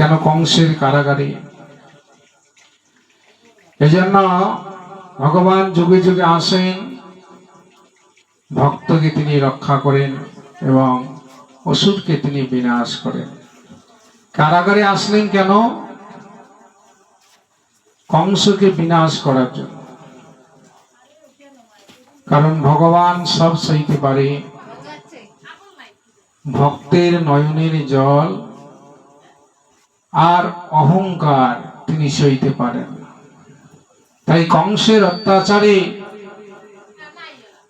কেন কংসের কারাগারে? এজন্য ভগবান যুগে যুগে আসেন, ভক্তকে তিনি রক্ষা করেন এবং অসুরকে তিনি বিনাশ করেন। কারাগারে আসলেন কেন? কংসকে বিনাশ করার জন্য। কারণ ভগবান সব সইতে পারে। ভক্তের নয়নের জল আর অহংকার তিনি সইতে পারেন তাই কংসের অত্যাচারে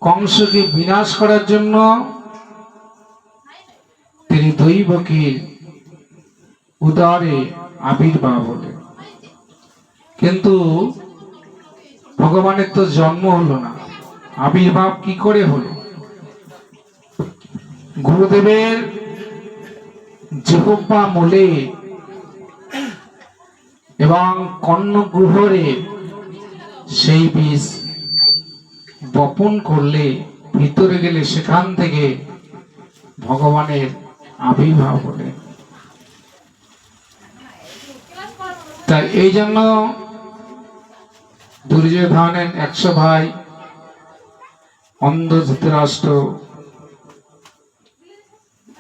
কংসকে বিনাশ করার জন্য তিনি দৈবকীর উদারে আবির্ভাব হলেন। কিন্তু ভগবানের তো জন্ম হলো না। আবির্ভাব কি করে হলো? গুরুদেবের জিহ্বা মূলে এবং কর্ণগুহরে সেই বীজ বপন করলে, ভিতরে গেলে সেখান থেকে ভগবানের আবির্ভাব হলে তাই এই জন্য দুর্যোধনের একশো ভাই অন্ধ ধৃতরাষ্ট্র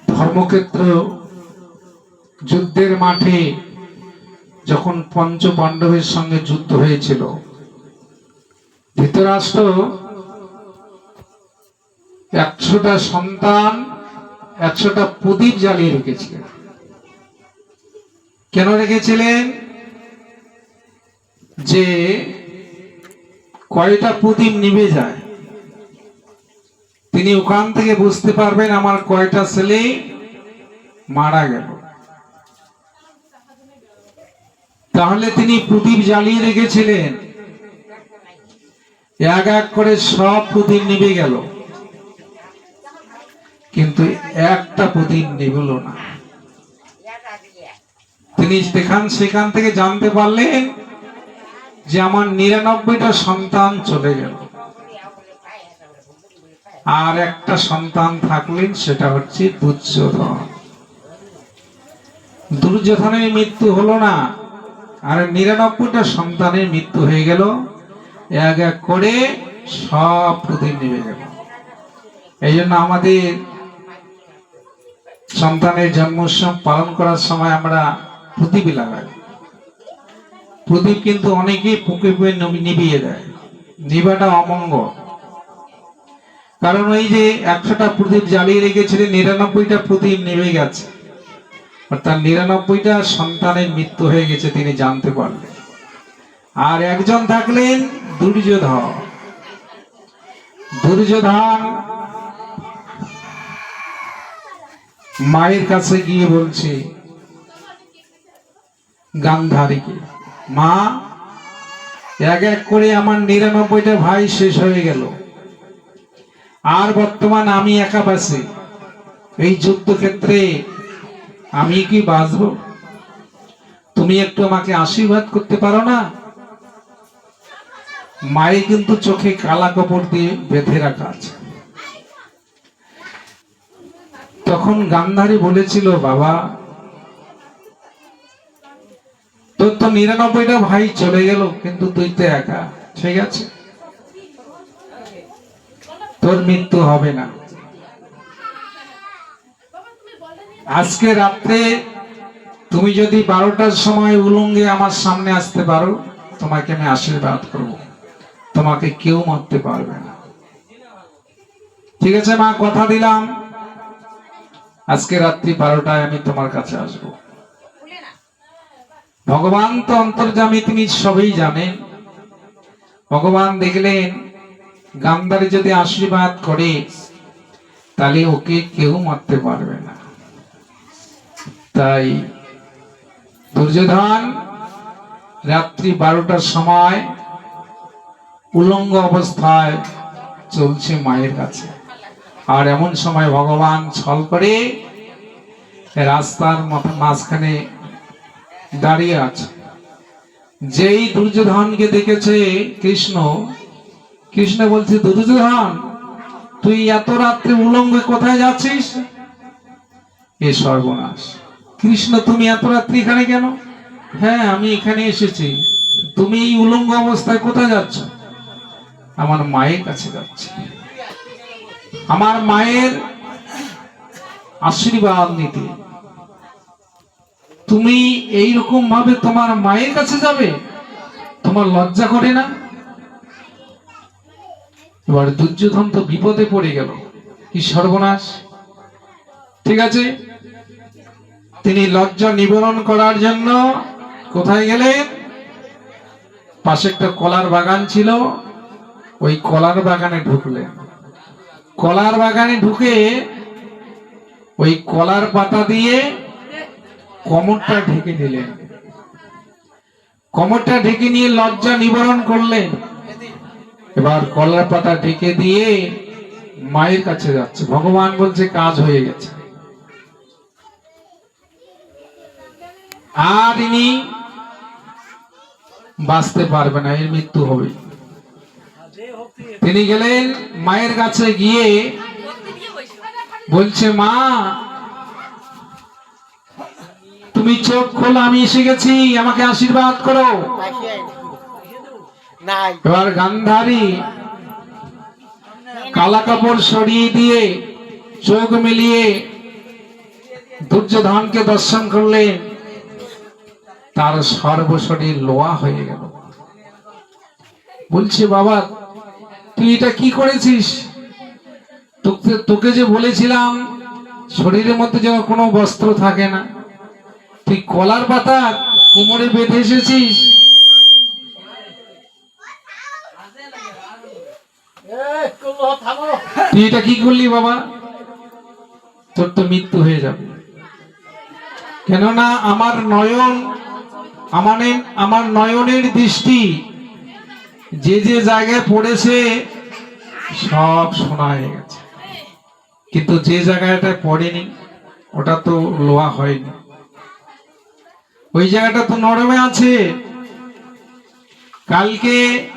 ধর্মক্ষেত্র যুদ্ধের মাঠে যখন পঞ্চ পাণ্ডবের সঙ্গে যুদ্ধ হয়েছিল, ধৃতরাষ্ট্র একশোটা সন্তান, একশোটা প্রদীপ জ্বালিয়ে রেখেছিলেন। কেন রেখেছিলেন? যে কয়টা প্রদীপ নিভে যায়, তিনি ওখান থেকে বুঝতে পারবেন আমার কয়টা ছেলে মারা গেল। তাহলে তিনি প্রদীপ জ্বালিয়ে রেখেছিলেন। এক এক করে সব প্রদীপ নিভে গেল। কিন্তু একটা প্রদীপ নিভল না। তিনি সেখান সেখান থেকে জানতে পারলেন যে আমার নিরানব্বইটা সন্তান চলে গেল। আর একটা সন্তান থাকলেন, সেটা হচ্ছে দুর্যোধন। দুর্যোধনের মৃত্যু হলো না। আর নিরানব্বইটা সন্তানের মৃত্যু হয়ে গেল। এক এক করে সব প্রদীপ নেমে গেল। এই জন্য আমাদের সন্তানের জন্মোৎসব পালন করার সময় আমরা প্রদীপ লাগাই। প্রদীপ কিন্তু অনেকেই পুকে পুকে নবি- নিভিয়ে দেয়। নিবাটা অমঙ্গল। কারণ ওই যে একশোটা প্রদীপ জ্বালিয়ে রেখেছিলেন, নিরানব্বইটা প্রদীপ নেমে গেছে। অর্থাৎ নিরানব্বইটা সন্তানের মৃত্যু হয়ে গেছে, তিনি জানতে পারলেন। আর একজন থাকলেন দুর্যোধন। দুর্যোধন মায়ের কাছে গিয়ে বলছে, গান্ধারীকে, মা, এক এক করে আমার নিরানব্বইটা ভাই শেষ হয়ে গেল। আর বর্তমান আমি একা বাসি। এই যুদ্ধক্ষেত্রে আমি কি বাঁচব? তুমি একটু আমাকে আশীর্বাদ করতে পারো না? মায়ে কিন্তু চোখে কালা কাপড় দিয়ে বেঁধে রাখা আছে। তখন গান্ধারী বলেছিল, বাবা, তোর তো নিরানব্বইটা ভাই চলে গেল, কিন্তু তুই তো একা, ঠিক আছে? তোর মৃত্যু হবে না। আজকে রাত্রে তুমি যদি বারোটার সময় উলঙ্গে আমার সামনে আসতে পারো, তোমাকে আমি আশীর্বাদ করব। তোমাকে কেউ মারতে পারবে না। ঠিক আছে মা, কথা দিলাম। আজকে রাত্রি বারোটায় আমি তোমার কাছে আসব। ভগবান তো অন্তর্জামী তিনি সবই জানেন। ভগবান দেখলেন, গান্ধারী যদি আশীর্বাদ করে, তাহলে ওকে কেউ মারতে পারবে না। তাই দুর্যোধন রাত্রি বারোটার সময় উলঙ্গ অবস্থায় চলছে মায়ের কাছে। আর এমন সময় ভগবান ছল করে রাস্তার মাঝখানে দাঁড়িয়ে আছে। যেই দুর্যোধনকে দেখেছে কৃষ্ণ কৃষ্ণ বলছে, দুর্যোধন, তুই এত রাত্রে উলঙ্গ কোথায় যাচ্ছিস? এ সর্বনাশ। কৃষ্ণ, তুমি এত রাত্রি এখানে কেন? হ্যাঁ আমি এখানে এসেছি। তুমি এই উলঙ্গ অবস্থায় কোথায় যাচ্ছ? আমার মায়ের কাছে যাচ্ছি। আমার মায়ের আশীর্বাদ নিতে। তুমি এই রকম ভাবে তোমার মায়ের কাছে যাবে, তোমার লজ্জা করে না? এবার দুর্যোধন তো বিপদে পড়ে গেল। কি সর্বনাশ। ঠিক আছে? তিনি লজ্জা নিবারণ করার জন্য কোথায় গেলেন? পাশে একটা কলার বাগান ছিল। ওই কলার বাগানে ঢুকলেন। কলার বাগানে ঢুকে ওই কলার পাতা দিয়ে কমরটা ঢেকে দিলেন। কমরটা ঢেকে নিয়ে লজ্জা নিবারণ করলেন। এবার কলার পাতা ঢেকে দিয়ে মায়ের কাছে যাচ্ছে। ভগবান বলছে, কাজ হয়ে গেছে। আর ইনি বাঁচতে পারবে না এর মৃত্যু হবে। তিনি গেলেন মায়ের কাছে গিয়ে বলছে মা তুমি চোখ খোলো আমি এসে গেছি আমাকে আশীর্বাদ করো। এবার গান্ধারী কালা কাপড় সরিয়ে দিয়ে চোখ মিলিয়ে দুর্যোধনকে দর্শন করলেন। তার সর্বশরীর লোয়া হয়ে গেল। বলছে বাবা তুই এটা কি করেছিস? তোকে তোকে যে বলেছিলাম শরীরের মধ্যে যেন কোনো বস্ত্র থাকে না। তুই কলার পাতা কোমরে বেঁধে এসেছিস? তুই এটা কি করলি বাবা? তোর তো মৃত্যু হয়ে যাবে। কেননা আমার নয়ন আমার আমার নয়নের দৃষ্টি। যে যে জায়গায় পড়েছে, সব শোনা হয়ে গেছে। কিন্তু যে জায়গাটা পড়েনি, ওটা তো লোয়া হয়নি। ওই জায়গাটা তো নরমে আছে। কালকে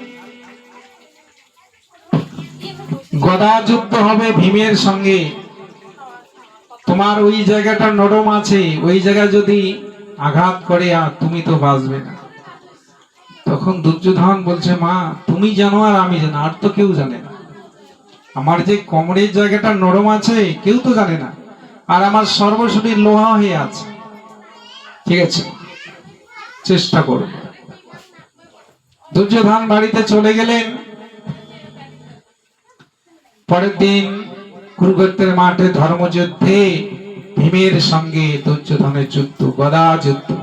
গদা হবে ভীমের সঙ্গে। তোমার ওই জায়গাটা নরম আছে। ওই জায়গায় যদি আঘাত করে আর তুমি তো বাঁচবে না। তখন দুর্যোধন বলছে, মা, তুমি জানো আর আমি জানো আর তো কেউ জানে না। আমার যে কোমরের জায়গাটা নরম আছে, কেউ তো জানে না। আর আমার সর্বশরীর লোহা হয়ে আছে। ঠিক আছে, চেষ্টা করো। দুর্যোধন বাড়িতে চলে গেলেন। পরের দিন কুরুক্ষেত্রের মাঠে ধর্মযুদ্ধে ভীমের সঙ্গে দুর্যোধনের যুদ্ধ, গদা যুদ্ধ।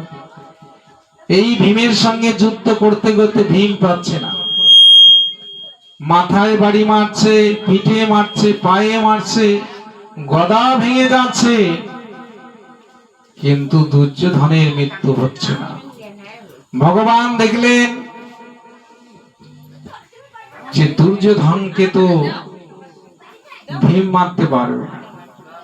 এই ভীমের সঙ্গে যুদ্ধ করতে করতে ভীম পাচ্ছে না। মাথায় বাড়ি মারছে, পিঠে মারছে, পায়ে মারছে, গদা ভেঙে যাচ্ছে। কিন্তু দুর্যোধনের মৃত্যু হচ্ছে না। ভগবান দেখলেন যে দুর্যোধনকে তো ভীম মারতে পারবে না।